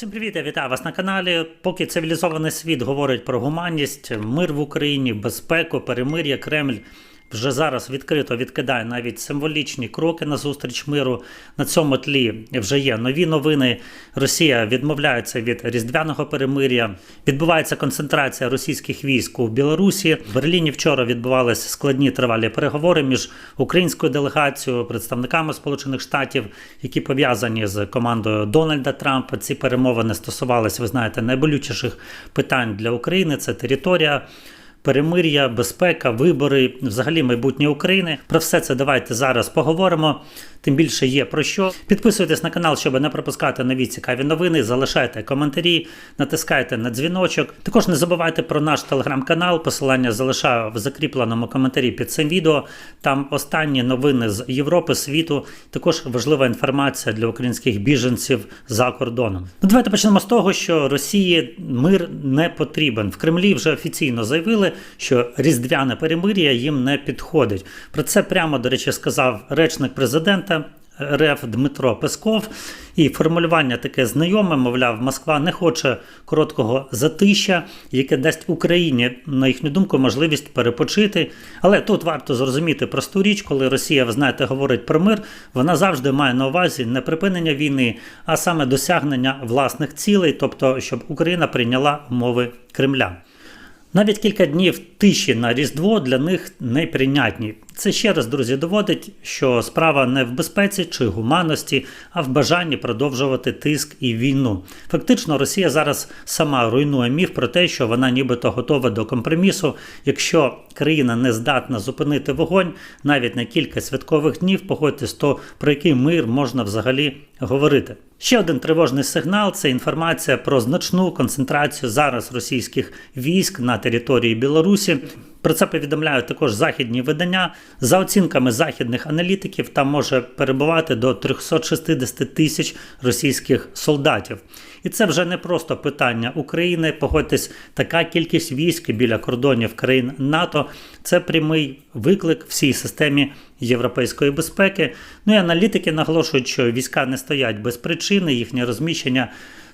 Всім привіт, я вітаю вас на каналі. Поки цивілізований світ говорить про гуманність, мир в Україні, безпеку, перемир'я, Кремль вже зараз відкрито відкидає навіть символічні кроки на зустріч миру. На цьому тлі вже є нові новини. Росія відмовляється від різдвяного перемир'я. Відбувається концентрація російських військ у Білорусі. В Берліні вчора відбувалися складні тривалі переговори між українською делегацією, представниками Сполучених Штатів, які пов'язані з командою Дональда Трампа. Ці перемовини стосувалися, ви знаєте, найболючіших питань для України. Це територія. Перемир'я, безпека, вибори, взагалі майбутнє України. Про все це давайте зараз поговоримо. Тим більше є про що. Підписуйтесь на канал, щоб не пропускати нові цікаві новини. Залишайте коментарі, натискайте на дзвіночок. Також не забувайте про наш телеграм-канал. Посилання залишаю в закріпленому коментарі під цим відео. Там останні новини з Європи, світу. Також важлива інформація для українських біженців за кордоном. Ну, давайте почнемо з того, що Росії мир не потрібен. В Кремлі вже офіційно заявили, що різдвяне перемир'я їм не підходить. Про це прямо, до речі, сказав речник президента. РФ Дмитро Песков і формулювання таке знайоме, мовляв, Москва не хоче короткого затища, яке дасть Україні, на їхню думку, можливість перепочити. Але тут варто зрозуміти просту річ, коли Росія, ви знаєте, говорить про мир, вона завжди має на увазі не припинення війни, а саме досягнення власних цілей, тобто щоб Україна прийняла умови Кремля. Навіть кілька днів тиші на Різдво для них неприйнятні. Це ще раз, друзі, доводить, що справа не в безпеці чи гуманності, а в бажанні продовжувати тиск і війну. Фактично, Росія зараз сама руйнує міф про те, що вона нібито готова до компромісу. Якщо країна не здатна зупинити вогонь навіть на кілька святкових днів, погодьтесь, то про який мир можна взагалі говорити. Ще один тривожний сигнал це інформація про значну концентрацію зараз російських військ на території Білорусі. Про це повідомляють також західні видання. За оцінками західних аналітиків, там може перебувати до 360 тисяч російських солдатів. І це вже не просто питання України. Погодьтесь, така кількість військ біля кордонів країн НАТО це прямий виклик всій системі європейської безпеки. Ну і аналітики наголошують, що війська не стоять без причини, їхнє розміщення.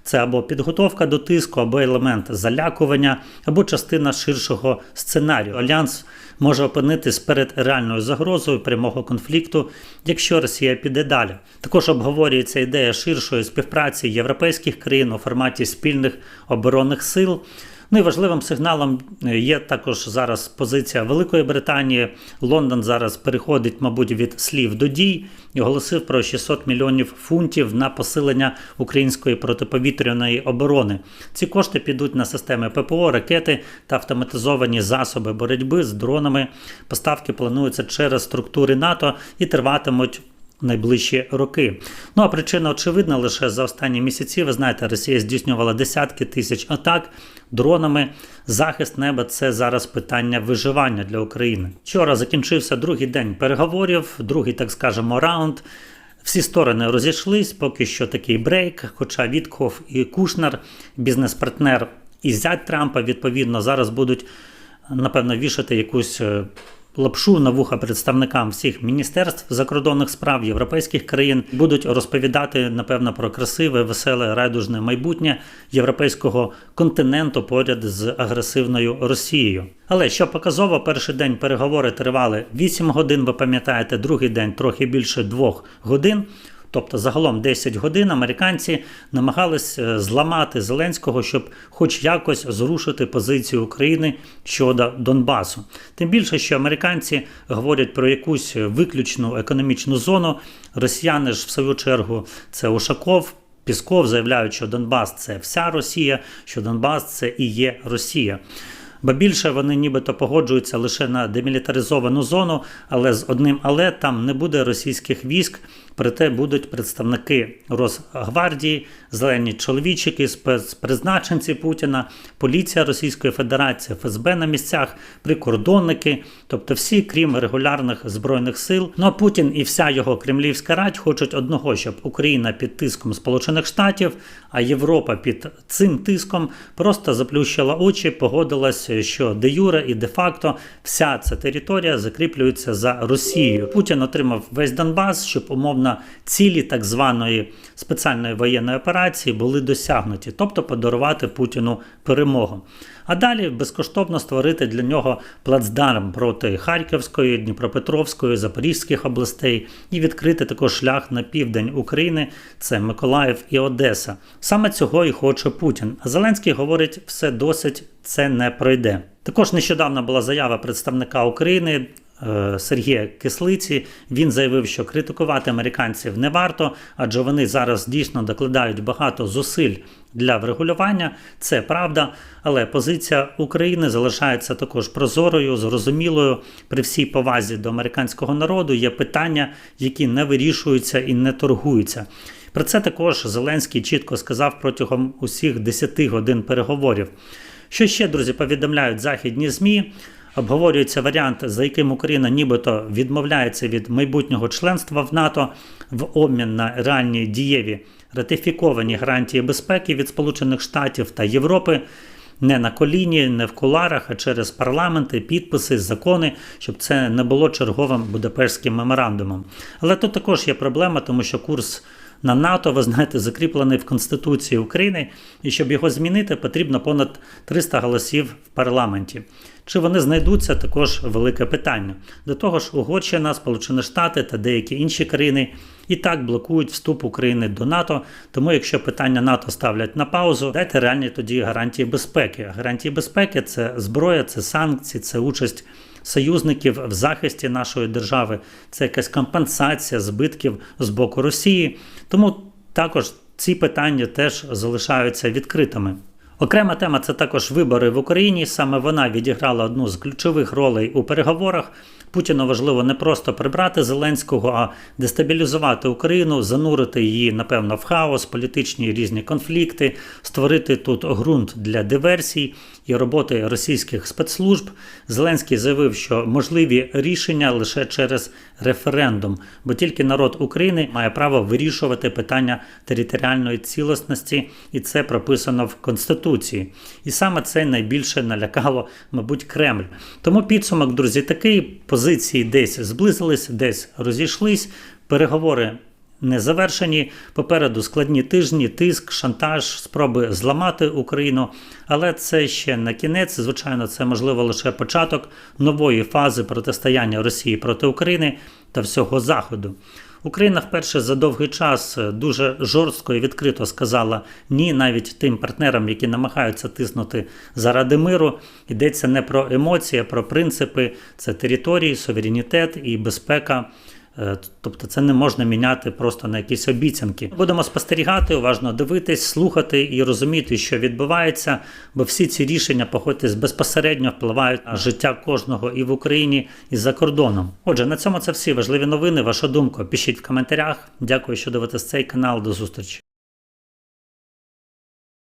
Це або підготовка до тиску, або елемент залякування, або частина ширшого сценарію. Альянс може опинитись перед реальною загрозою прямого конфлікту, якщо Росія піде далі. Також обговорюється ідея ширшої співпраці європейських країн у форматі спільних оборонних сил. Ну і важливим сигналом є також зараз позиція Великої Британії. Лондон зараз переходить, мабуть, від слів до дій і оголосив про 600 мільйонів фунтів на посилення української протиповітряної оборони. Ці кошти підуть на системи ППО, ракети та автоматизовані засоби боротьби з дронами. Поставки плануються через структури НАТО і триватимуть найближчі роки. Ну а причина очевидна лише за останні місяці. Ви знаєте, Росія здійснювала десятки тисяч атак дронами. Захист неба це зараз питання виживання для України. Вчора закінчився другий день переговорів, другий, так скажемо, раунд. Всі сторони розійшлись, поки що такий брейк. Хоча Вітков і Кушнер, бізнес-партнер і зять Трампа, відповідно, зараз будуть напевно вішати якусь лапшу на вуха представникам всіх міністерств закордонних справ європейських країн будуть розповідати напевно про красиве, веселе, райдужне майбутнє європейського континенту поряд з агресивною Росією. Але що показово, перший день переговори тривали 8 годин. Ви пам'ятаєте, другий день трохи більше 2 годин. Тобто загалом 10 годин американці намагались зламати Зеленського, щоб хоч якось зрушити позицію України щодо Донбасу. Тим більше, що американці говорять про якусь виключну економічну зону. Росіяни ж в свою чергу це Ушаков. Пісков заявляють, що Донбас це вся Росія, що Донбас це і є Росія. Ба більше вони нібито погоджуються лише на демілітаризовану зону, але з одним але там не буде російських військ, проте будуть представники Росгвардії, зелені чоловічики, спецпризначенці Путіна, поліція Російської Федерації, ФСБ на місцях, прикордонники, тобто всі, крім регулярних збройних сил. Ну а Путін і вся його кремлівська радь хочуть одного, щоб Україна під тиском Сполучених Штатів, а Європа під цим тиском просто заплющила очі, погодилась, що де юре і де факто вся ця територія закріплюється за Росією. Путін отримав весь Донбас, щоб умовно цілі так званої спеціальної воєнної операції декларації були досягнуті, тобто подарувати Путіну перемогу. А далі безкоштовно створити для нього плацдарм проти Харківської, Дніпропетровської, Запорізьких областей і відкрити також шлях на південь України, це Миколаїв і Одеса. Саме цього і хоче Путін. А Зеленський говорить, все досить, це не пройде. Також нещодавно була заява представника України. Е, Сергія Кислиці він заявив, що критикувати американців не варто, адже вони зараз дійсно докладають багато зусиль для врегулювання. Це правда, але позиція України залишається також прозорою, зрозумілою. При всій повазі до американського народу є питання, які не вирішуються і не торгуються. Про це також Зеленський чітко сказав протягом усіх 10 годин переговорів. Що ще, друзі, повідомляють західні ЗМІ? Обговорюється варіант, за яким Україна нібито відмовляється від майбутнього членства в НАТО в обмін на реальні дієві ратифіковані гарантії безпеки від Сполучених Штатів та Європи. Не на коліні, не в куларах, а через парламенти, підписи, закони, щоб це не було черговим Будапештським меморандумом. Але тут також є проблема, тому що курс на НАТО, ви знаєте, закріплений в Конституції України, і щоб його змінити, потрібно понад 300 голосів в парламенті. Чи вони знайдуться, також велике питання. До того ж, Угорщина, Сполучені Штати та деякі інші країни і так блокують вступ України до НАТО. Тому, якщо питання НАТО ставлять на паузу, дайте реальні тоді гарантії безпеки. Гарантії безпеки це зброя, це санкції, це участь союзників в захисті нашої держави, це якась компенсація збитків з боку Росії. Тому також ці питання теж залишаються відкритими. Окрема тема це також вибори в Україні. Саме вона відіграла одну з ключових ролей у переговорах. Путіну важливо не просто прибрати Зеленського, а дестабілізувати Україну, занурити її, напевно, в хаос, політичні різні конфлікти, створити тут ґрунт для диверсій і роботи російських спецслужб. Зеленський заявив, що можливі рішення лише через референдум, бо тільки народ України має право вирішувати питання територіальної цілісності, і це прописано в Конституції. І саме це найбільше налякало, мабуть, Кремль. Тому підсумок, друзі, такий позиції десь зблизились, десь розійшлись. Переговори не завершені. Попереду складні тижні, тиск, шантаж, спроби зламати Україну. Але це ще не кінець. Звичайно, це можливо лише початок нової фази протистояння Росії проти України та всього Заходу. Україна вперше за довгий час дуже жорстко і відкрито сказала ні, навіть тим партнерам, які намагаються тиснути заради миру. Йдеться не про емоції, а про принципи: це території, суверенітет і безпека. Е, Тобто це не можна міняти просто на якісь обіцянки. Будемо спостерігати, уважно дивитись, слухати і розуміти, що відбувається, бо всі ці рішення погодьтесь, безпосередньо впливають на життя кожного і в Україні, і за кордоном. Отже, на цьому це всі важливі новини. Ваша думка пишіть в коментарях. Дякую, що дивитесь цей канал. До зустрічі.